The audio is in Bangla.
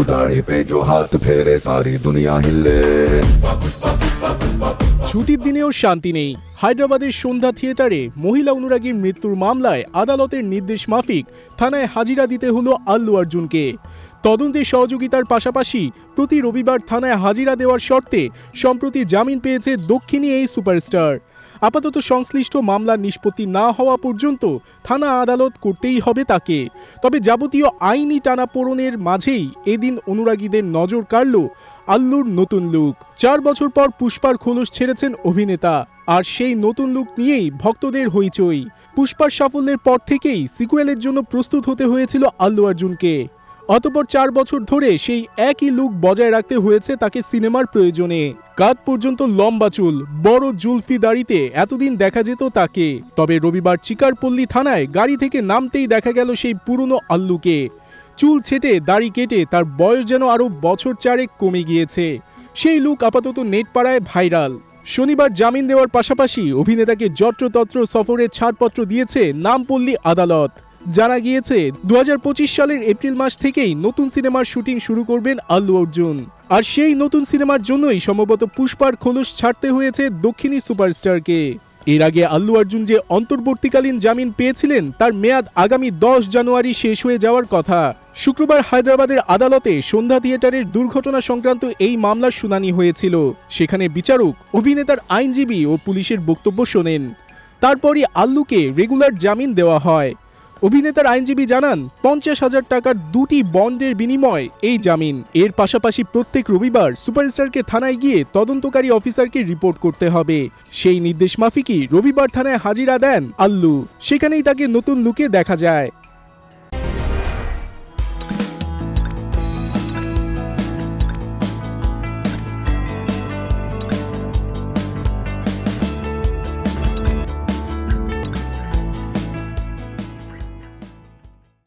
दाढ़ी पे जो हाथ फेरे सारी दुनिया हिले ছুটির দিনেও শান্তি নেই হায়দ্রাবাদের সন্ধ্যা থিয়েটারে মহিলা অনুরাগীর মৃত্যুর মামলায় আদালতের নির্দেশ মাফিক থানায় হাজিরা দিতে হলো আল্লু অর্জুনকে তদন্তে সহযোগিতার পাশাপাশি প্রতি রবিবার থানায় হাজিরা দেওয়ার শর্তে সম্প্রতি জামিন পেয়েছে দক্ষিণী এই সুপারস্টার আপাতত সংশ্লিষ্ট মামলার নিষ্পত্তি না হওয়া পর্যন্ত থানা আদালত করতেই হবে তাকে। তবে যাবতীয় আইনি টানাপোড়নের মাঝেই এদিন অনুরাগীদের নজর কাড়ল আল্লুর নতুন লুক। চার বছর পর পুষ্পার খোলস ছেড়েছেন অভিনেতা, আর সেই নতুন লুক নিয়েই ভক্তদের হইচই। পুষ্পার সাফল্যের পর থেকেই সিকুয়েলের জন্য প্রস্তুত হতে হয়েছিল আল্লু অর্জুনকে। অতপর চার বছর ধরে সেই একই লুক বজায় রাখতে হয়েছে তাকে সিনেমার প্রয়োজনে। কাত পর্যন্ত লম্বা চুল, বড় জুলফি দাড়িতে এতদিন দেখা যেত তাকে। তবে রবিবার চিকারপল্লী থানায় গাড়ি থেকে নামতেই দেখা গেল সেই পুরনো আল্লুকে। চুল ছেটে, দাড়ি কেটে, তার বয়স যেন আরও বছর চারেক কমে গিয়েছে। সেই লুক আপাতত নেট পাড়ায় ভাইরাল। শনিবার জামিন দেওয়ার পাশাপাশি অভিনেতাকে যত্রতত্র সফরের ছাড়পত্র দিয়েছে নামপল্লী আদালত। জানা গিয়েছে দু হাজার পঁচিশ সালের এপ্রিল মাস থেকেই নতুন সিনেমার শুটিং শুরু করবেন আল্লু অর্জুন। আর সেই নতুন সিনেমার জন্যই সম্ভবত পুষ্পার খোলস ছাড়তে হয়েছে দক্ষিণী সুপারস্টারকে। এর আগে আল্লু অর্জুন যে অন্তর্বর্তীকালীন জামিন পেয়েছিলেন, তার মেয়াদ আগামী দশ জানুয়ারি শেষ হয়ে যাওয়ার কথা। শুক্রবার হায়দ্রাবাদের আদালতে সন্ধ্যা থিয়েটারের দুর্ঘটনা সংক্রান্ত এই মামলার শুনানি হয়েছিল। সেখানে বিচারক, অভিনেতার আইনজীবী ও পুলিশের বক্তব্য শোনেন। তারপরই আল্লুকে রেগুলার জামিন দেওয়া হয়। অভিনেতার আইনজীবী জানান, পঞ্চাশ হাজার টাকার দুটি বন্ডের বিনিময় এই জামিন। এর পাশাপাশি প্রত্যেক রবিবার সুপারস্টারকে থানায় গিয়ে তদন্তকারী অফিসারকে রিপোর্ট করতে হবে। সেই নির্দেশ মাফিকই রবিবার থানায় হাজিরা দেন আল্লু। সেখানেই তাকে নতুন লুকে দেখা যায়।